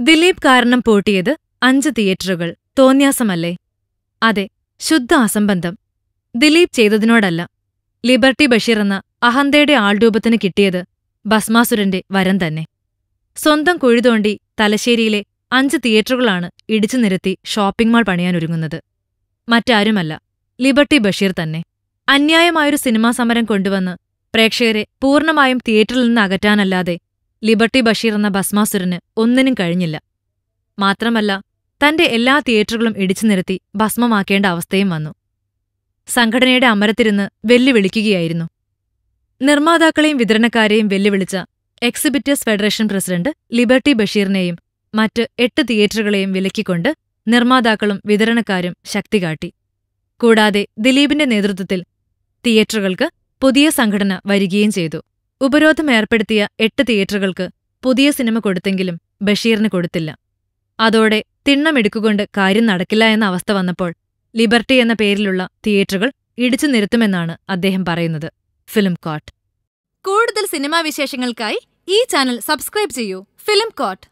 ദിലീപ് കാരണം പൂട്ടിയത് അഞ്ച് തിയേറ്ററുകൾ. തോന്യാസമല്ലേ? അതെ ശുദ്ധ അസംബന്ധം. ദിലീപ് ചെയ്തതിനോടല്ല. ലിബർട്ടി ബഷീർ എന്ന അഹന്തയുടെ ആൾരൂപത്തിന് കിട്ടിയത് ഭസ്മാസുരന്റെ വരം തന്നെ. സ്വന്തം കുഴിതോണ്ടി തലശ്ശേരിയിലെ അഞ്ച് തിയേറ്ററുകളാണ് ഇടിച്ചു നിരത്തി ഷോപ്പിംഗ് മാൾ പണിയാനൊരുങ്ങുന്നത് മറ്റാരുമല്ല ലിബർട്ടി ബഷീർ തന്നെ. അന്യായമായൊരു സിനിമാ സമരം കൊണ്ടുവന്ന് പ്രേക്ഷകരെ പൂർണമായും തിയേറ്ററിൽ നിന്ന് അകറ്റാനല്ലാതെ ലിബർട്ടി ബഷീർ എന്ന ഭസ്മാസുരന് ഒന്നിനും കഴിഞ്ഞില്ല. മാത്രമല്ല തന്റെ എല്ലാ തിയേറ്ററുകളും ഇടിച്ചു നിരത്തി ഭസ്മമാക്കേണ്ട അവസ്ഥയും വന്നു. സംഘടനയുടെ അമരത്തിരുന്ന് വെല്ലുവിളിക്കുകയായിരുന്നു. നിർമ്മാതാക്കളെയും വിതരണക്കാരെയും വെല്ലുവിളിച്ച എക്സിബിറ്റേഴ്സ് ഫെഡറേഷൻ പ്രസിഡന്റ് ലിബർട്ടി ബഷീറിനെയും മറ്റ് എട്ട് തിയേറ്ററുകളെയും വിലക്കിക്കൊണ്ട് നിർമ്മാതാക്കളും വിതരണക്കാരും ശക്തി കാട്ടി കൂടാതെ ദിലീപിന്റെ നേതൃത്വത്തിൽ തിയേറ്ററുകൾക്ക് പുതിയ സംഘടന വരികയും ചെയ്തു. ഉപരോധം ഏർപ്പെടുത്തിയ എട്ട് തിയേറ്ററുകൾക്ക് പുതിയ സിനിമ കൊടുത്തെങ്കിലും ബഷീറിന് കൊടുത്തില്ല. അതോടെ തിണ്ണമെടുക്കുകൊണ്ട് കാര്യം നടക്കില്ല എന്ന അവസ്ഥ വന്നപ്പോൾ ലിബർട്ടി എന്ന പേരിലുള്ള തിയേറ്ററുകൾ ഇടിച്ചു നിരത്തുമെന്നാണ് അദ്ദേഹം പറയുന്നത്. Film court. കൂടുതൽ സിനിമാ വിശേഷങ്ങൾക്കായി ഈ ചാനൽ സബ്സ്ക്രൈബ് ചെയ്യൂ. Film coat.